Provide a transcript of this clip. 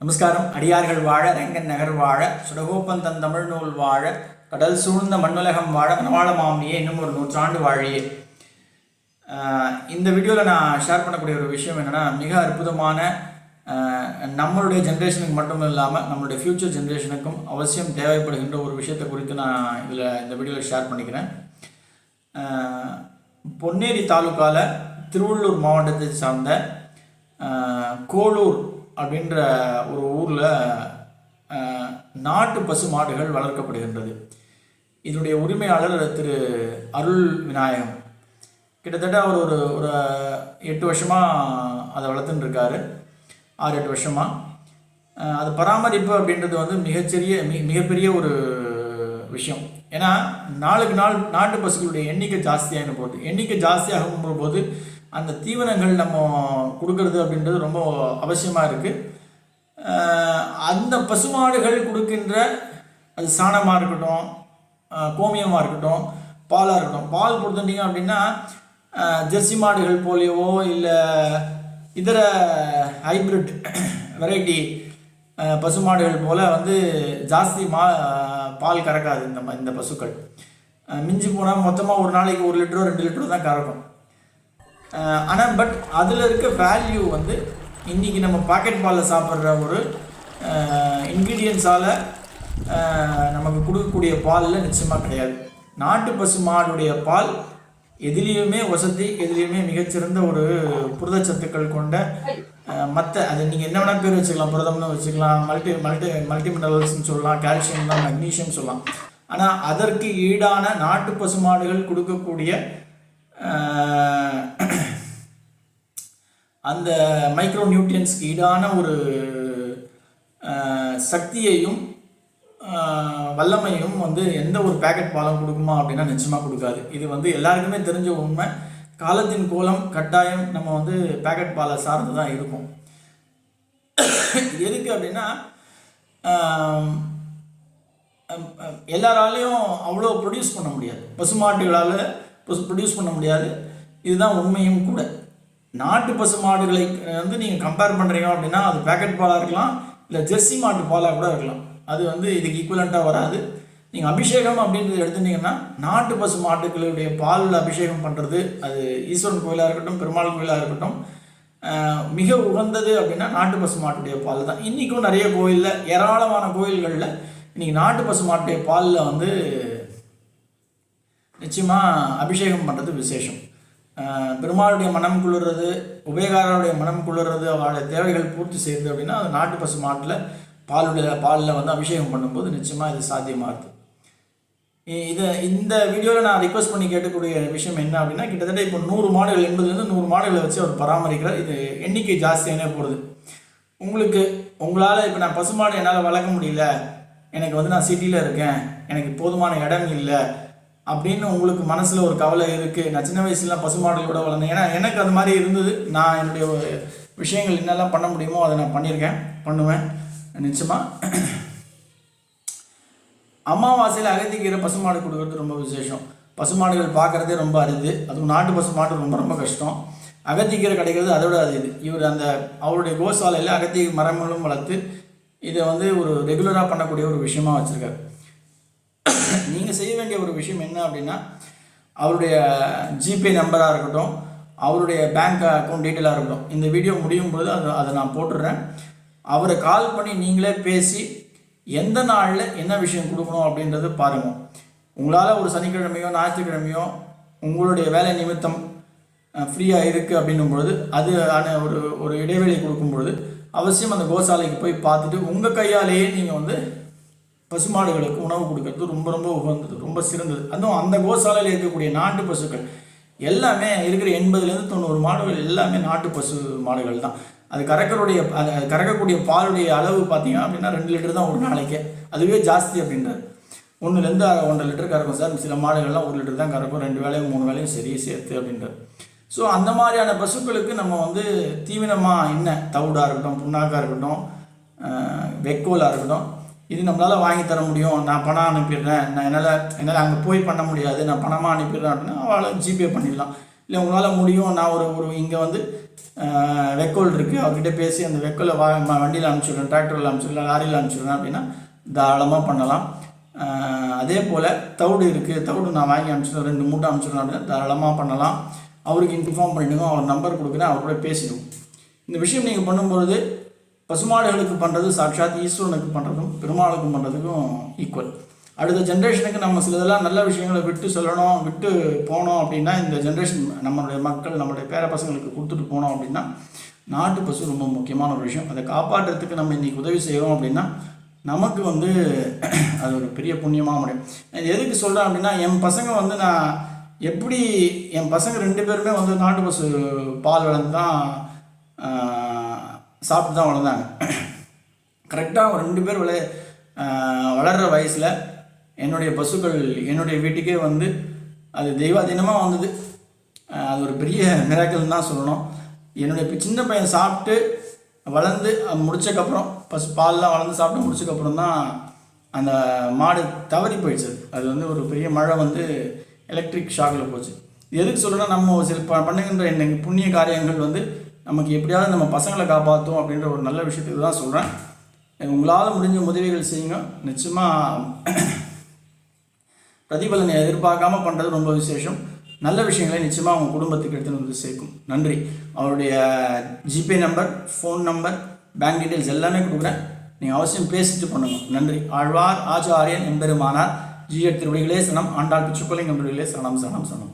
நமஸ்காரம். அடியார்கள் வாழ ரங்கன் நகர் வாழ சுடகோப்பன் தன் தமிழ் நூல் வாழ கடல் சூழ்ந்த மண்ணுலகம் வாழ மனவாள மாமியே இன்னும் ஒரு நூற்றாண்டு வாழியே. இந்த வீடியோவில் நான் ஷேர் பண்ணக்கூடிய ஒரு விஷயம் என்னென்னா மிக அற்புதமான நம்மளுடைய ஜென்ரேஷனுக்கு மட்டும் இல்லாமல் நம்மளுடைய ஃப்யூச்சர் ஜென்ரேஷனுக்கும் அவசியம் தேவைப்படுகின்ற ஒரு விஷயத்தை குறித்து நான் இதில் இந்த வீடியோவில் ஷேர் பண்ணிக்கிறேன். பொன்னேரி தாலுக்காவில் திருவள்ளூர் மாவட்டத்தை சார்ந்த கோளூர் அப்படின்ற ஒரு ஊரில் நாட்டு பசு மாடுகள் வளர்க்கப்படுகின்றது. இதனுடைய உரிமையாளர் திரு அருள் விநாயகம். கிட்டத்தட்ட அவர் ஒரு ஒரு எட்டு வருஷமாக அதை வளர்த்துன்னு இருக்காரு ஆறு எட்டு வருஷமாக அது பராமரிப்பு அப்படின்றது வந்து மிகச்சிறிய மிக மிகப்பெரிய ஒரு விஷயம். ஏன்னா நாளுக்கு நாள் நாட்டு பசுக்களுடைய எண்ணிக்கை ஜாஸ்தியாகின போது எண்ணிக்கை ஜாஸ்தியாகும் போது அந்த தீவனங்கள் நம்ம கொடுக்கறது அப்படின்றது ரொம்ப அவசியமாக இருக்குது அந்த பசுமாடுகள் கொடுக்கின்ற அது சாணமாக இருக்கட்டும் கோமியமாக இருக்கட்டும் பாலாக இருக்கட்டும். பால் கொடுத்துட்டீங்க அப்படின்னா ஜெர்சி மாடுகள் போலியவோ இல்லை இதர ஹைப்ரிட் வெரைட்டி பசுமாடுகள் போல் வந்து ஜாஸ்தி மா பால் கறக்காது இந்த ம- இந்த பசுக்கள். மிஞ்சி போனால் மொத்தமாக ஒரு நாளைக்கு ஒரு லிட்டரோ ரெண்டு லிட்டரோ தான் கறக்கும். ஆனால் பட் அதில் இருக்க வேல்யூ வந்து இன்றைக்கி நம்ம பாக்கெட் பாலில் சாப்பிட்ற ஒரு இன்க்ரீடியன்ஸால் நமக்கு கொடுக்கக்கூடிய பாலில் நிச்சயமாக கிடையாது. நாட்டு பசு மாடுடைய பால் எதுலேயுமே வசதி எதுலேயுமே மிகச்சிறந்த ஒரு புரதச்சத்துக்கள் கொண்ட மற்ற அது நீங்கள் என்ன வேணால் பேர் வச்சுக்கலாம் புரதம்னு வச்சுக்கலாம் மல்டி மல்டி மல்டி மினரல்ஸ்னு சொல்லலாம் கால்சியம் தான் மெக்னீஷியம் சொல்லலாம். ஆனால் அதற்கு ஈடான நாட்டு பசு மாடுகள் கொடுக்கக்கூடிய அந்த மைக்ரோ நியூட்ரியன்ஸ்க்கு ஈடான ஒரு சக்தியையும் வல்லமையும் வந்து எந்த ஒரு பேக்கெட் பாலும் கொடுக்குமா அப்படின்னா நிச்சயமாக கொடுக்காது. இது வந்து எல்லாருக்குமே தெரிஞ்ச உண்மை. காலத்தின் கோலம் கட்டாயம் நம்ம வந்து பேக்கெட் பாலை சார்ந்து தான் இருக்கும். எதுக்கு அப்படின்னா ஆஹ், எல்லாராலையும் அவ்வளோ ப்ரொடியூஸ் பண்ண முடியாது. பசுமாட்டுகளால் ப்ரொடியூஸ் பண்ண முடியாது. இதுதான் உண்மையும் கூட. நாட்டு பசு மாடுகளை வந்து நீங்கள் கம்பேர் பண்ணுறீங்க அப்படின்னா அது பேக்கெட் பாலாக இருக்கலாம் இல்லை ஜெர்சி மாட்டு பாலாக கூட இருக்கலாம். அது வந்து இதுக்கு ஈக்குவலண்ட்டாக வராது. நீங்கள் அபிஷேகம் அப்படின்றது எடுத்துட்டீங்கன்னா நாட்டு பசு மாட்டுகளுடைய பாலில் அபிஷேகம் பண்ணுறது அது ஈஸ்வரன் கோயிலாக இருக்கட்டும் பெருமாள் கோயிலாக இருக்கட்டும் மிக உகந்தது அப்படின்னா நாட்டு பசு மாட்டுடைய பால் தான். இன்றைக்கும் நிறைய கோயிலில் ஏராளமான கோயில்களில் இன்றைக்கி நாட்டு பசு மாட்டுடைய பாலில் வந்து நிச்சயமாக அபிஷேகம் பண்ணுறது விசேஷம். பெருமாளுடைய மனம் குளிர்றது உபயகாரருடைய மனம் குளிர்றது அவருடைய தேவைகள் பூர்த்தி செய்யுது அப்படின்னா அது நாட்டு பசு மாட்டில் பாலுடைய பாலில் வந்து அபிஷேகம் பண்ணும்போது நிச்சயமாக இது சாத்தியமாகுது இது இந்த வீடியோவில் நான் ரிக்வஸ்ட் பண்ணி கேட்கக்கூடிய விஷயம் என்ன அப்படின்னா கிட்டத்தட்ட இப்போ நூறு மாடுகள் எண்பதுலேருந்து நூறு மாடுகளை வச்சு அவர் பராமரிக்கிறார். இது எண்ணிக்கை ஜாஸ்தியானே போகுது உங்களுக்கு உங்களால் இப்போ நான் பசுமாடு என்னால் வளர்க்க முடியல. எனக்கு வந்து நான் சிட்டியில் இருக்கேன். எனக்கு போதுமான இடம் இல்லை. அப்படின்னு உங்களுக்கு மனசில் ஒரு கவலை இருக்குது நான் சின்ன வயசுலாம் பசுமாடுகளோட வளர்ந்தேன். ஏன்னா எனக்கு அது மாதிரி இருந்தது. நான் என்னுடைய விஷயங்கள் என்னெல்லாம் பண்ண முடியுமோ அதை நான் பண்ணியிருக்கேன். பண்ணுவேன். நிச்சயமாக அமாவாசையில் அகத்திக்கீரை பசுமாடு கொடுக்கறது ரொம்ப விசேஷம். பசுமாடுகள் பார்க்குறதே ரொம்ப அரிது. அதுவும் நாட்டு பசுமாடு ரொம்ப ரொம்ப கஷ்டம். அகத்திக்கீரை கிடைக்கிறது அதோட அரிது இவர் அந்த அவருடைய கோசாலையில் அகத்தி மரங்களும் வளர்த்து இதை வந்து ஒரு ரெகுலராக பண்ணக்கூடிய ஒரு விஷயமாக வச்சுருக்காரு. நீங்கள் செய்ய வேண்டிய ஒரு விஷயம் என்ன அப்படின்னா அவருடைய ஜிபே நம்பராக இருக்கட்டும் அவருடைய பேங்க் அக்கௌண்ட் டீட்டெயிலாக இருக்கட்டும் இந்த வீடியோ முடியும் பொழுது அதை அதை நான் போட்டுடுறேன் அவரை கால் பண்ணி நீங்களே பேசி எந்த நாளில் என்ன விஷயம் கொடுக்கணும் அப்படின்றது பாருங்கள் உங்களால் ஒரு சனிக்கிழமையோ ஞாயிற்றுக்கிழமையோ உங்களுடைய வேலை நிமித்தம் ஃப்ரீயாக இருக்குது அப்படின்னும் பொழுது அது ஆன ஒரு ஒரு இடைவெளி கொடுக்கும் பொழுது அவசியம் அந்த கோசாலைக்கு போய் பார்த்துட்டு உங்கள் கையாலேயே நீங்கள் வந்து பசுமாடுகளுக்கு உணவு கொடுக்கறது ரொம்ப ரொம்ப உகந்தது ரொம்ப சிறந்தது. அதுவும் அந்த கோசாலையில் இருக்கக்கூடிய நாட்டு பசுக்கள் எல்லாமே இருக்கிற எண்பதுலேருந்து தொண்ணூறு மாடுகள் எல்லாமே நாட்டு பசு மாடுகள் தான். அது கறக்கருடைய அது கறக்கக்கூடிய பாலுடைய அளவு பார்த்தீங்க அப்படின்னா ரெண்டு லிட்டர் தான் ஒரு நாளைக்கு. அதுவே ஜாஸ்தி அப்படின்றது ஒன்றுலேருந்து ஒன்றரை லிட்டர் கறக்கும் சார். சில மாடுகள்லாம் ஒரு லிட்டர் தான் கறக்கும். ரெண்டு வேலையும் மூணு வேலையும் சரி சேர்த்து அப்படின்றார். ஸோ அந்த மாதிரியான பசுக்களுக்கு நம்ம வந்து தீவனமாக என்ன? தவிடாக இருக்கட்டும் புண்ணாக்காக இருக்கட்டும் வெக்கோலாக இருக்கட்டும் இது நம்மளால் வாங்கி தர முடியும். நான் பணம் அனுப்பிடுறேன். நான் என்னால் என்னால் அங்கே போய் பண்ண முடியாது. நான் பணமாக அனுப்பிடுறேன் அப்படின்னா அவளை ஜிபே பண்ணிடலாம். இல்லை உங்களால் முடியும். நான் ஒரு ஒரு இங்கே வந்து வெக்கோல் இருக்குது அவர்கிட்ட பேசி அந்த வெக்கோலை வா வண்டியில் அனுப்பிச்சுடுறேன். டிராக்டரில் அனுப்பிச்சுடுறேன். லாரியில் அனுப்பிச்சுடுறேன் அப்படின்னா தாராளமாக பண்ணலாம். அதே போல் தவிடு இருக்குது தவிடு நான் வாங்கி அனுப்பிச்சிடுறேன். ரெண்டு மூட்டை அனுப்பிச்சிடுறேன் அப்படின்னா தாராளமாக பண்ணலாம். அவருக்கு இன்ஃபார்ம் பண்ணிவிடுங்க அவர் நம்பர் கொடுக்குறேன். அவர் கூட பேசிடுவோம். இந்த விஷயம் நீங்கள் பண்ணும்பொழுது பசுமாடுகளுக்கு பண்ணுறது சாட்சாத் ஈஸ்வரனுக்கு பண்ணுறதும் பெருமாளுக்கும் பண்ணுறதுக்கும் ஈக்குவல் அடுத்த ஜென்ரேஷனுக்கு நம்ம சிலதெல்லாம் நல்ல விஷயங்களை விட்டு சொல்லணும் விட்டு போனோம் அப்படின்னா இந்த ஜென்ரேஷன் நம்மளுடைய மக்கள் நம்மளுடைய பேர பசங்களுக்கு கொடுத்துட்டு போனோம் அப்படின்னா நாட்டு பசு ரொம்ப முக்கியமான ஒரு விஷயம். அதை காப்பாற்றுறதுக்கு நம்ம இன்றைக்கி உதவி செய்கிறோம் அப்படின்னா நமக்கு வந்து அது ஒரு பெரிய புண்ணியமாக முடியும் நான் இது எதுக்கு சொல்கிறேன் அப்படின்னா என் பசங்க வந்து நான் எப்படி என் பசங்க ரெண்டு பேருமே வந்து நாட்டு பசு பால் வளர்ந்து தான் சாப்பிட்டு தான் வளர்ந்தாங்க கரெக்டாக அவங்க ரெண்டு பேர் விளைய வளர்கிற வயசில் என்னுடைய பசுக்கள் என்னுடைய வீட்டுக்கே வந்து அது தெய்வாதீனமாக வந்தது. அது ஒரு பெரிய மிராக்கல் தான் சொல்லணும். என்னுடைய சின்ன பையன் சாப்பிட்டு வளர்ந்து அது முடிச்சக்கப்புறம் பசு பால்லாம் வளர்ந்து சாப்பிட்டு முடிச்சக்கப்புறம் தான் அந்த மாடு தவறி போயிடுச்சு. அது. வந்து ஒரு பெரிய மழை வந்து எலக்ட்ரிக் ஷாக்கில் போச்சு. எதுக்கு சொல்லணும்னா நம்ம சில ப பண்ணுகின்ற இன்னைக்கு புண்ணிய காரியங்கள் வந்து நமக்கு எப்படியாவது நம்ம பசங்களை காப்பாற்றும் அப்படின்ற ஒரு நல்ல விஷயத்துக்கு தான் சொல்கிறேன் உங்களால் முடிஞ்ச உதவிகள் செய்யுங்க. நிச்சயமாக பிரதிபலனை எதிர்பார்க்காம பண்ணுறது ரொம்ப விசேஷம். நல்ல விஷயங்களை நிச்சயமாக அவங்க குடும்பத்துக்கு எடுத்துன்னு வந்து சேர்க்கும். நன்றி. அவருடைய GPay number phone number bank details எல்லாமே கொடுக்குறேன். நீங்கள் அவசியம் பேசிட்டு பண்ணுங்க. நன்றி. ஆழ்வார் ஆச்சாரியன் எம்பெருமானார் ஜிஎட் திருவடிகளே சனம் ஆண்டாள் பிச்சுக்கொலிங்கம் திருவடிகளே சனம் சனம் சனம்